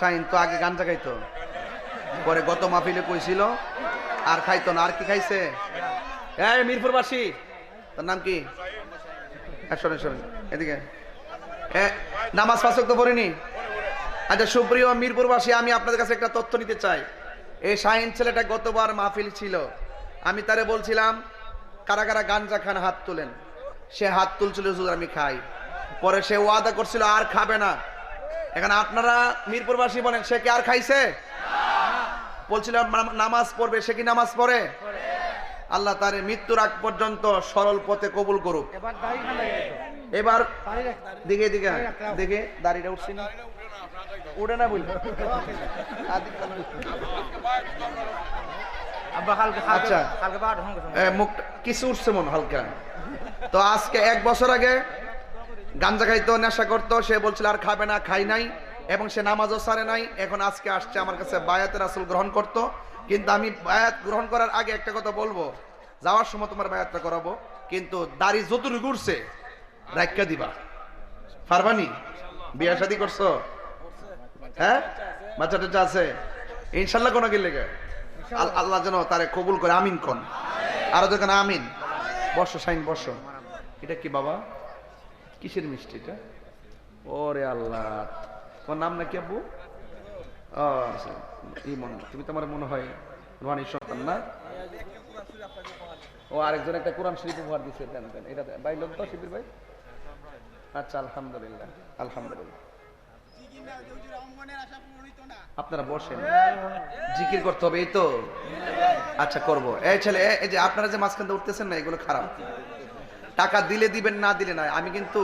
শাহিন তো আগে গাঞ্জা খাইতো। পরে গত মাহফিলে কইছিল আর খাইতো না আর কি খাইছে? এই মিরপুরবাসী তার নাম কি? হ্যাঁ, শোনেন শোনেন এদিকে। নামাজ ফাঁসক তো পড়িনি। আচ্ছা সুপ্রিয় মিরপুরবাসী আমি আপনাদের কাছে একটা তথ্য নিতে চাই। এই শাহিন ছেলেটা গতবার মাহফিল ছিল। আমি তারে বলছিলাম কারা কারা গাঞ্জা খান হাত তুলেন। সে হাত তুলছিল আমি খাই। পরে সে ওয়াদা করছিল আর খাবে না। এখন আপনারা মিরপুরবাসী বলেন সে কি আর খাইছে বলছিলাম নামাজ পড়বে সে কি নামাজ পড়ে আল্লাহ তার মৃত্যুর আগ পর্যন্ত সরল পথে কবুল করুক এবার দিকে দিকে দেখে দাড়িটা উঠছি না উঠে না কালকে আচ্ছা। কিছু উঠছে মন হালকা তো আজকে এক বছর আগে গাঞ্জা খাইতো, নেশা করতো, সে বলছিল, আর খাবে না, খাই নাই। এবং সে নামাজও সারে নাই। এখন আজকে আসছে আমার কাছে বায়াতের আসল গ্রহণ করত। কিন্তু আমি বায়াত গ্রহণ করার আগে একটা কথা বলব। যাওয়ার সময় তোমার বায়াতটা করাবো। কিন্তু দাড়ি যতটুকু উঠছে রাখা দিবা। পারবানি বিয়া শাদি করছ? হ্যাঁ? বাচ্চা টাচ্চা আছে? ইনশাল্লাহ কোনো গেলে আল- আল্লাহ যেন তারে কবুল করে, আমিন কোন। আরও দেখেন, আমিন। বর্ষ সাইন বর্ষ এটা কি, বাবা? কিসের মিষ্টি এটা? ওরে আল্লাহ। তোমার নাম নাকি আব্বু? আচ্ছা, ইমন তুমি তোমার মনে হয় রোহানির সন্তান না? ও আরেকজন একটা কোরআন শরীফ উপহার দিচ্ছে দেন দেন এটা। ভাই লোক তো শিবির ভাই। আচ্ছা আলহামদুলিল্লাহ আলহামদুলিল্লাহ। আপনারা বসেন। জিকির করতে হবে এই তো? আচ্ছা করব। এই ছেলে এই যে আপনারা যে মাঝখান উঠতেছেন না এগুলো খারাপ। টাকা দিলে দিবেন, না দিলে না আমি কিন্তু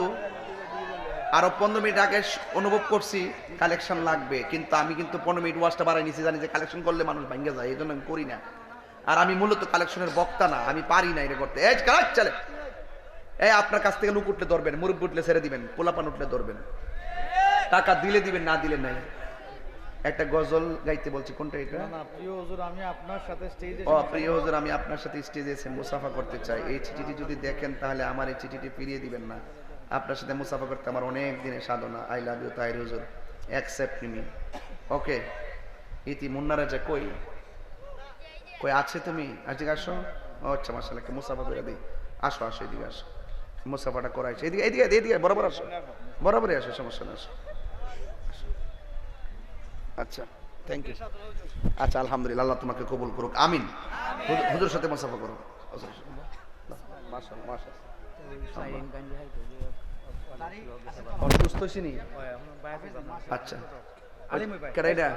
আরও পনেরো মিনিট আগে অনুভব করছি, কালেকশন লাগবে। কিন্তু আমি কিন্তু পনেরো মিনিট ওয়াজটা বাড়াই নিছি, জানি যে কালেকশন করলে মানুষ ভাঙ্গে যায় এই জন্য আমি করি না। আর আমি মূলত কালেকশনের বক্তা না, আমি পারি না এটা করতে। এই কাজ চলে। এই আপনার কাছ থেকে লুক উঠলে ধরবেন, মুরব্বী উঠলে ছেড়ে দিবেন, পোলাপান উঠলে ধরবেন। টাকা দিলে দিবেন, না দিলে নাই। একটা গজল গাইতে বলছি কোনটা এটা? না প্রিয় হুজুর আমি আপনার সাথে স্টেজে ও প্রিয় হুজুর আমি আপনার সাথে স্টেজে এসে মুসাফা করতে চাই। এই চিঠিটি যদি দেখেন তাহলে আমার এই চিঠিটি ফিরিয়ে দিবেন না। আপনার সাথে মুসাফা করতে আমার অনেক দিনের সাধনা। আই লাভ ইউ তাই হুজুর। অ্যাকসেপ্ট মি ওকে ইতি মুন্না রাজা কই? কই আছে তুমি? আজকে আসো। ও আচ্ছা মাসালাকে মুসাফা করে দিই। আসো আসো এদিকে আসো। মুসাফাটা করাইছে এদিকে এদিকে এদিকে বরাবর আসো। বরাবরই আসো সমস্যা না আসো। আচ্ছা থ্যাংক ইউ আচ্ছা আলহামদুলিল্লাহ আল্লাহ তোমাকে কবুল করুক। আমিন। হুজুর- সাথে মুসাফা করো। হুজুর সাথে। মাশাআল্লাহ, মাশাআল্লাহ। ও, সুস্থ হয়েছি নি? আচ্ছা এটা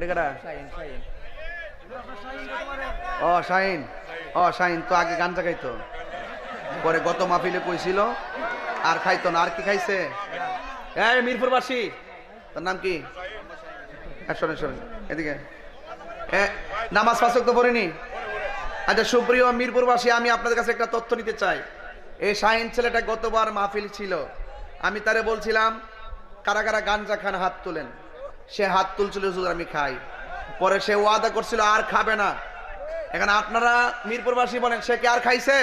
কেডা ও শাহিন ও শাহিন। তো আগে গাঞ্জা খাইতো পরে গত মাহফিলে কইছিল আর খাইতো না আর কি খাইছে? এই মিরপুরবাসী তার নাম কি? হ্যাঁ, শোনেন শোনেন এদিকে। নামাজ ফাঁসক তো পড়িনি আচ্ছা সুপ্রিয় মিরপুরবাসী আমি আপনাদের কাছে একটা তথ্য নিতে চাই। এই শাহিন ছেলেটা গতবার মাহফিল ছিল। আমি তারে বলছিলাম কারা কারা গাঞ্জা খান হাত তুলেন? সে হাত তুলছিল হুজুর আমি খাই। পরে সে ওয়াদা করছিল আর খাবে না। এখন আপনারা মিরপুরবাসী বলেন সে কি আর খাইছে?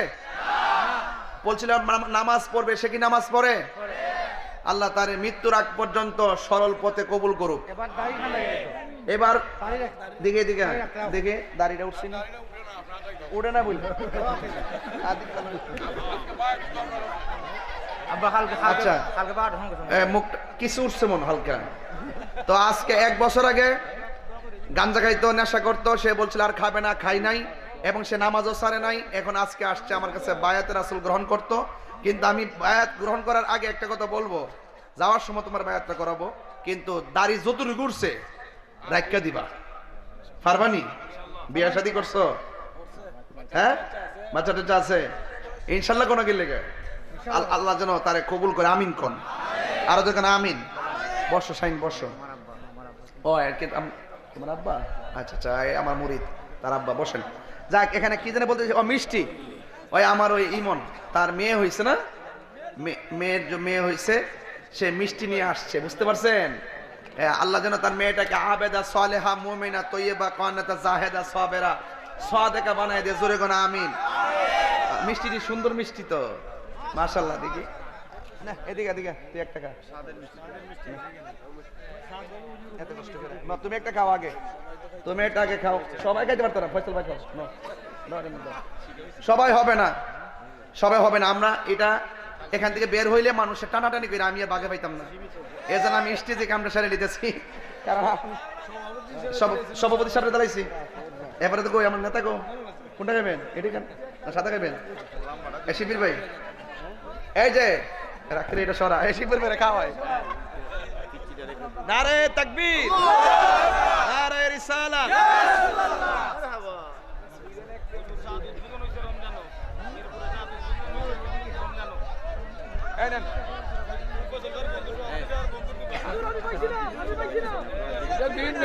বলছিল নামাজ পড়বে। সে কি নামাজ পড়ে? আল্লাহ তার মৃত্যুর আগ পর্যন্ত সরল পথে কবুল করুক। এবার দিকে দিকে দেখে দাড়িটা উঠছি না? উঠে না কালকে আচ্ছা। কিছু উঠছে মন হালকা। তো আজকে এক বছর আগে গাঞ্জা খাইতো নেশা করতো সে বলছিল আর খাবে না খাই নাই। এবং সে নামাজও সারে নাই। এখন আজকে আসছে আমার কাছে বায়াতের আসল গ্রহণ করত। কিন্তু আমি বায়াত গ্রহণ করার আগে একটা কথা বলব। যাওয়ার সময় তোমার বায়াতটা করাবো কিন্তু দাড়ি যতটুকু ঘুরছে রাখা দিবা। পারবানি? বিয়া শাদি করছ? হ্যাঁ? বাচ্চা টাচ্চা আছে? ইনশাল্লাহ কোনো গেলে আল- আল্লাহ যেন তারে কবুল করে আমিন কোন। আরও দেখেন আমিন? বর্ষ সাইন বর্ষ ও তোমার আব্বা? আচ্ছা আচ্ছা আমার মুরিদ তার আব্বা বসেন। যাক এখানে কি জানে বলতে ও মিষ্টি। ওই আমার ওই ইমন, তার মেয়ে হয়েছে না? মেয়ের মেয়ে হয়েছে সে মিষ্টি নিয়ে আসছে, বুঝতে পারছেন? আল্লাহ যেন তার মেয়েটাকে আবেদা, সালেহা, মুমিনা, তৈয়বা কানাতা জাহেদা, সাবেরা, সাদেকা বানায় দে জোরে গোনা, আমিন। মিষ্টিটি সুন্দর মিষ্টি তো। মাশাল্লাহ দেখি। না, এদিকে এদিকে, তুই এক টাকা এত কষ্ট করে। না তুমি একটা খাও আগে। তুমি একটা আগে খাও। সবাই খাইতে পারতো না? ফয়সাল ভাই খাও। সবাই হবে না। সবাই হবে না। আমরা এটা এখান থেকে বের হইলে মানুষের টানাটানি করে আমি আর বাঘে পাইতাম না। এই জন্য আমি স্টেজে কামটা সেরে নিতেছি। কারণ সভাপতি সামনে দাঁড়াইছি। এবারে তো কই আমার নেতা গো কোনটা খাবেন এটি খান সাদা খাবেন এ শিবির ভাই। এই যে রাখতে এটা সরা। এই শিবির ভাই খাওয়াই। নারে তাকবীর। নারে রিসালাত এই নেন। এটা দিন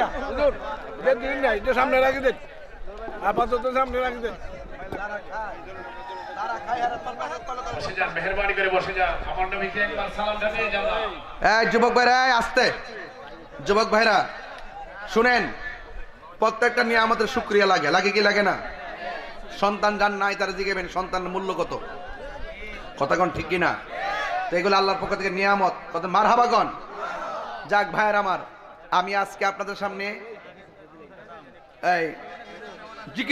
যুবক ভাইরা আসতে। যুবক ভাইরা, শুনেন, প্রত্যেকটা নিয়ে আমাদের শুক্রিয়া লাগে। লাগে কি লাগে না? সন্তান যান নাই, তারা জিগেবেন, সন্তানের মূল্য কত? কথাগণ ঠিক কিনা? তো এগুলো আল্লাহর পক্ষ থেকে নিয়ামত। কত মার হাবাগন যাক ভাইয়ের আমার, আমি আজকে আপনাদের সামনে এই জিকির